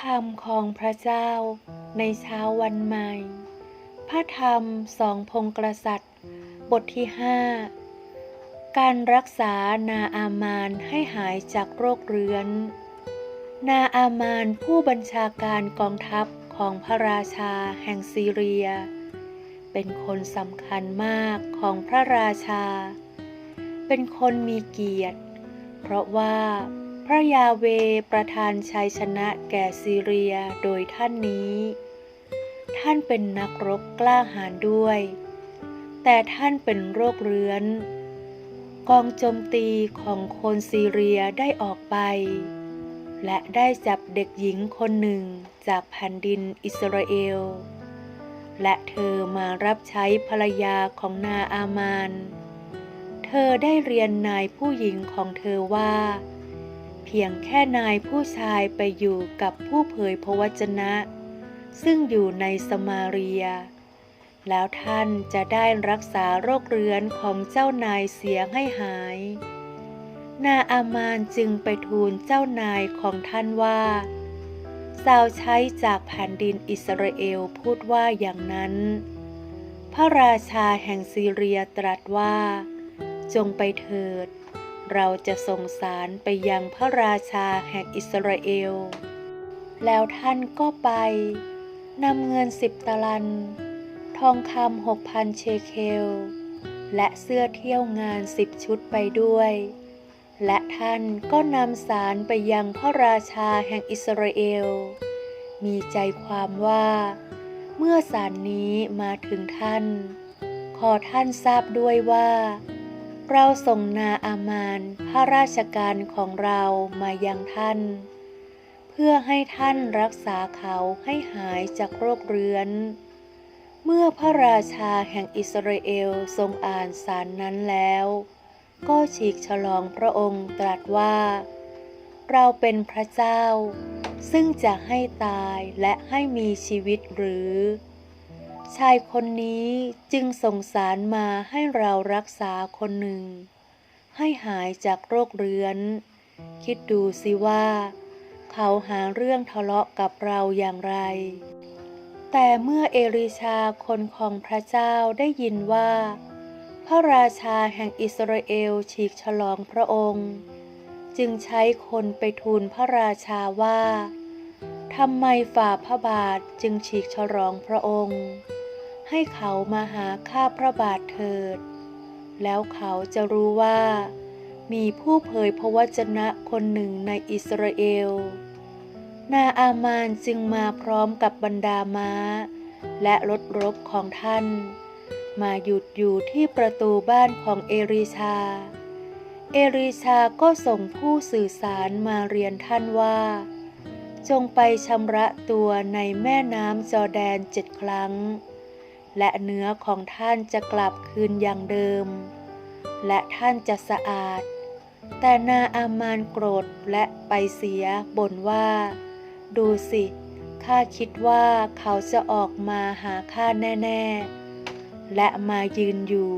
คำของพระเจ้าในเช้าวันใหม่ พระธรรมสองพงกษัตริย์ บทที่ห้าการรักษานาอามานให้หายจากโรคเรื้อน นาอามานผู้บัญชาการกองทัพของพระราชาแห่งซีเรีย เป็นคนสำคัญมากของพระราชา เป็นคนมีเกียรติ เพราะว่า พระยาเวประทานชัยชนะแก่ซีเรียโดยท่านนี้ ท่านเป็นนักรบกล้าหาญด้วย แต่ท่านเป็นโรคเรื้อน กองโจมตีของคนซีเรียได้ออกไป และได้จับเด็กหญิงคนหนึ่งจากแผ่นดินอิสราเอล และเธอมารับใช้ภรรยาของนาอามาน เธอได้เรียนนายผู้หญิงของเธอว่า เพียงแค่นายผู้ชายไปอยู่กับผู้เผยพระวจนะ ซึ่งอยู่ในสมาเรีย แล้วท่านจะได้รักษาโรคเรื้อนของเจ้านายเสียให้หาย นาอามานจึงไปทูลเจ้านายของท่านว่าสาวใช้จากแผ่นดินอิสราเอลพูดว่าอย่างนั้น พระราชาแห่งซีเรียตรัสว่า จงไปเถิด เราจะส่งสารไปยังพระราชาแห่งอิสราเอล แล้วท่านก็ไปนำเงินสิบตะลัน ทองคำหกพันเชเคล และเสื้อเที่ยวงานสิบชุดไปด้วย และท่านก็นำสารไปยังพระราชาแห่งอิสราเอล มีใจความว่า เมื่อสารนี้มาถึงท่าน ขอท่านทราบด้วยว่า เราส่งนาอามานพระราชการของเรามายังท่าน เพื่อให้ท่านรักษาเขาให้หายจากโรคเรื้อน เมื่อพระราชาแห่งอิสราเอลทรงอ่านสารนั้นแล้ว ก็ฉีกฉลองพระองค์ตรัสว่า เราเป็นพระเจ้า ซึ่งจะให้ตายและให้มีชีวิตหรือ ชายคนนี้จึงส่งสารมาให้เรารักษาคนหนึ่ง ให้หายจากโรคเรื้อน คิดดูสิว่า เขาหาเรื่องทะเลาะกับเราอย่างไร แต่เมื่อเอลิชาคนของพระเจ้าได้ยินว่า พระราชาแห่งอิสราเอลฉีกฉลองพระองค์ จึงใช้คนไปทูลพระราชาว่าทำไมฝ่าพระบาทจึงฉีกฉลองพระองค์ ให้เขามาหาข้าพระบาทเถิด แล้วเขาจะรู้ว่า มีผู้เผยพระวจนะคนหนึ่งในอิสราเอล นาอามานจึงมาพร้อมกับบรรดาม้า และรถรบของท่าน มาหยุดอยู่ที่ประตูบ้านของเอริชา เอริชาก็ส่งผู้สื่อสารมาเรียนท่านว่าจงไปชำระตัวในแม่น้ำจอแดนเจ็ดครั้ง และเนื้อของท่านจะกลับคืนอย่างเดิม และท่านจะสะอาด แต่นาอามานโกรธและไปเสียบ่นว่า ดูสิข้าคิดว่าเขาจะออกมาหาข้าแน่ ๆ และมายืนอยู่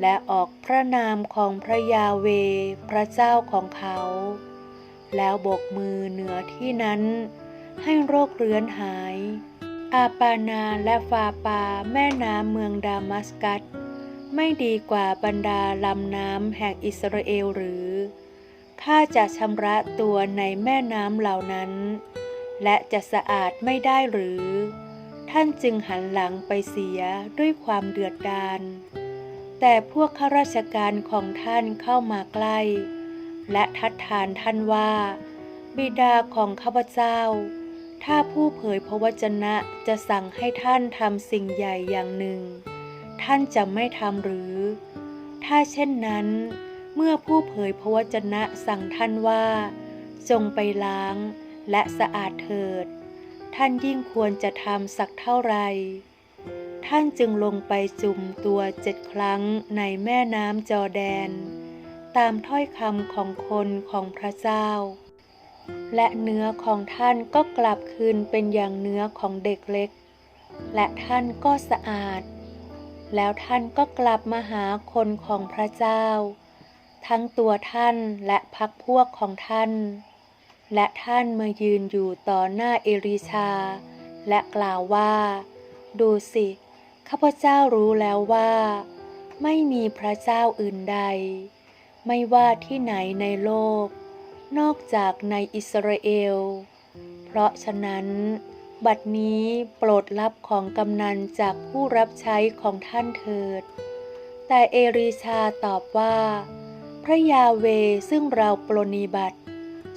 และออกพระนามของพระยาเวพระเจ้าของเขา แล้วบกมือเหนือที่นั้น ให้โรคเรื้อนหาย อาปานาและฟาปาแม่น้ำเมืองดามัสกัส ไม่ดีกว่าบรรดาลำน้ำแห่งอิสราเอลหรือ ข้าจะชำระตัวในแม่น้ำเหล่านั้น และจะสะอาดไม่ได้หรือ ท่านจึงหันหลังไปเสียด้วยความเดือดดาลแต่พวกข้าราชการของท่านเข้ามาใกล้ และทัดทานท่านว่า บิดาของข้าพเจ้า ถ้าผู้เผยพระวจนะจะสั่งให้ท่านทำสิ่งใหญ่อย่างหนึ่ง ท่านจะไม่ทำหรือ ถ้าเช่นนั้น เมื่อผู้เผยพระวจนะสั่งท่านว่า จงไปล้างและสะอาดเถิด ท่านยิ่งควรจะทำสักเท่าไรท่านจึงลงไปจุ่มตัวเจ็ดครั้งในแม่น้ำจอแดน ตามถ้อยคำของคนของพระเจ้า และเนื้อของท่านก็กลับคืนเป็นอย่างเนื้อของเด็กเล็ก และท่านก็สะอาด แล้วท่านก็กลับมาหาคนของพระเจ้า ทั้งตัวท่านและพักพวกของท่าน และท่านมายืนอยู่ต่อหน้าเอลิชา และกล่าวว่า ดูสิข้าพเจ้ารู้แล้วว่า ไม่มีพระเจ้าอื่นใด ไม่ว่าที่ไหนในโลก นอกจากในอิสราเอล เพราะฉะนั้น บัดนี้โปรดรับของกำนันจากผู้รับใช้ของท่านเถิด แต่เอริชาตอบว่า พระยาเวซึ่งเราปรนิบัติ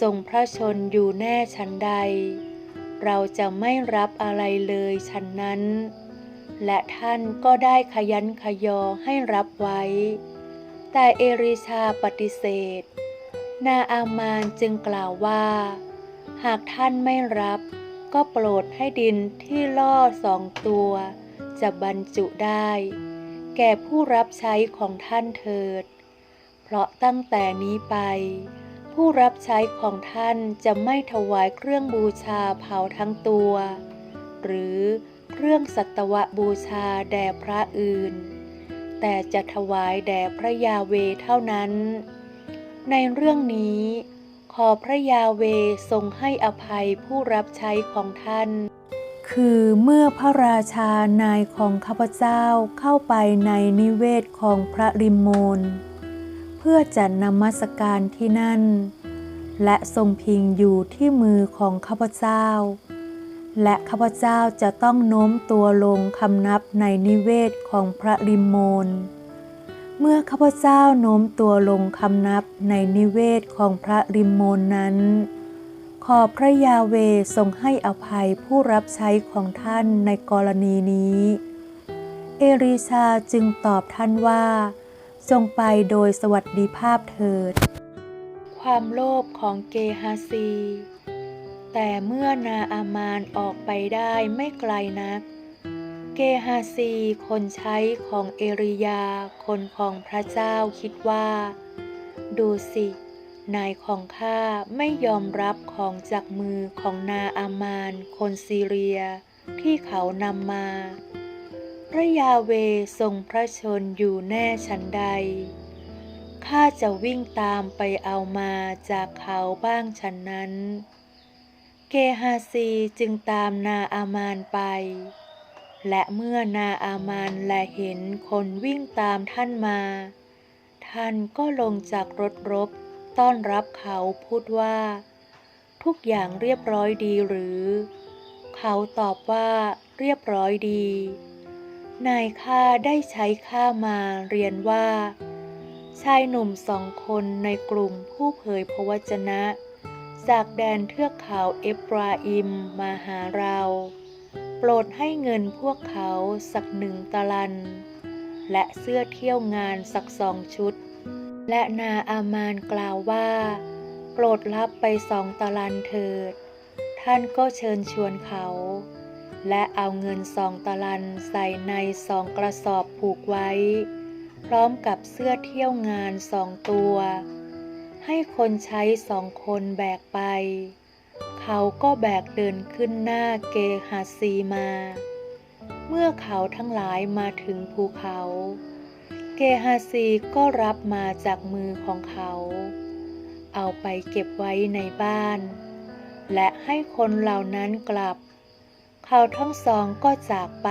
ทรงพระชนอยู่แน่ชันใด เราจะไม่รับอะไรเลยฉันนั้น และท่านก็ได้ขยันขยอให้รับไว้ แต่เอริชาปฏิเสธ นาอามานจึงกล่าวว่า หากท่านไม่รับ ก็โปรดให้ดินที่ล่อสองตัว จะบรรจุได้ แก่ผู้รับใช้ของท่านเถิด เพราะตั้งแต่นี้ไป ผู้รับใช้ของท่านจะไม่ถวายเครื่องบูชาเผาทั้งตัว หรือเครื่องสัตวบูชาแด่พระอื่น แต่จะถวายแด่พระยาเวเท่านั้น ในเรื่องนี้ ขอพระยาเวทรงให้อภัยผู้รับใช้ของท่าน คือเมื่อพระราชานายของข้าพเจ้าเข้าไปในนิเวศของพระริมโมนเพื่อจะนมัสการที่นั่น และทรงพิงอยู่ที่มือของข้าพเจ้า และข้าพเจ้าจะต้องโน้มตัวลงคำนับในนิเวศของพระริมโมน เมื่อข้าพเจ้าโน้มตัวลงคำนับในนิเวศของพระริมโมนนั้น ขอพระยาเวทรงให้อภัยผู้รับใช้ของท่านในกรณีนี้ เอริชาจึงตอบท่านว่า จงไปโดยสวัสดิภาพเถิด ความโลภของเกฮาซี แต่เมื่อนาอามานออกไปได้ไม่ไกลนัก เกฮาซี คนใช้ของเอริยา คนของพระเจ้าคิดว่า ดูสิ นายของข้าไม่ยอมรับของจากมือของนาอามาน คนซีเรีย ที่เขานำมา พระยาเวทรงพระชนอยู่แน่ชันใด ข้าจะวิ่งตามไปเอามาจากเขาบ้างฉันนั้น เกฮาซีจึงตามนาอามานไป และเมื่อนาอามานแลเห็นคนวิ่งตามท่านมา ท่านก็ลงจากรถรบ ต้อนรับเขาพูดว่า ทุกอย่างเรียบร้อยดีหรือ เขาตอบว่าเรียบร้อยดี นายข้าได้ใช้ข้ามาเรียนว่า ชายหนุ่มสองคนในกลุ่มผู้เผยพระวจนะ จากแดนเทือกเขาเอฟราอิมมาหาเรา โปรดให้เงินพวกเขาสักหนึ่งตะลัน และเสื้อเที่ยวงานสักสองชุด และนาอามานกล่าวว่า โปรดรับไปสองตะลันเถิด ท่านก็เชิญชวนเขา และเอาเงินสองตะลันใส่ในสองกระสอบผูกไว้ พร้อมกับเสื้อเที่ยวงานสองตัว ให้คนใช้สองคนแบกไป เขาก็แบกเดินขึ้นหน้าเกฮาซีมา เมื่อเขาทั้งหลายมาถึงภูเขา เกฮาซีก็รับมาจากมือของเขา เอาไปเก็บไว้ในบ้าน และให้คนเหล่านั้นกลับ เขาทั้งสองก็จากไป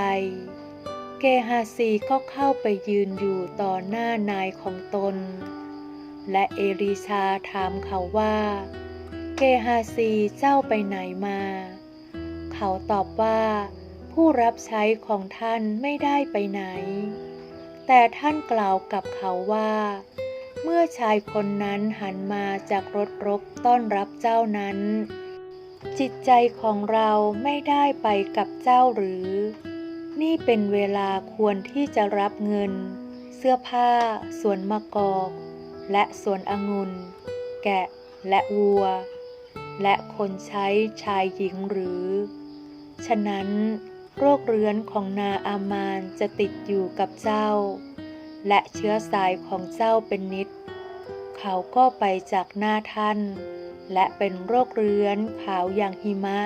เกฮาซีก็เข้าไปยืนอยู่ต่อหน้านายของตน และเอลิชาถามเขาว่า เกฮาซีเจ้าไปไหนมา เขาตอบว่า ผู้รับใช้ของท่านไม่ได้ไปไหน แต่ท่านกล่าวกับเขาว่า เมื่อชายคนนั้นหันมาจากรถรบต้อนรับเจ้านั้น จิตใจของเราไม่ได้ไปกับเจ้าหรือ นี่เป็นเวลาควรที่จะรับเงิน เสื้อผ้า สวนมะกอก และสวนองุ่น แกะและวัว และคนใช้ชายหญิงหรือ ฉะนั้นโรคเรื้อนของนาอามานจะติดอยู่กับเจ้า และเชื้อสายของเจ้าเป็นนิด เขาก็ไปจากหน้าท่าน และเป็นโรคเรื้อนขาวอย่างหิมะ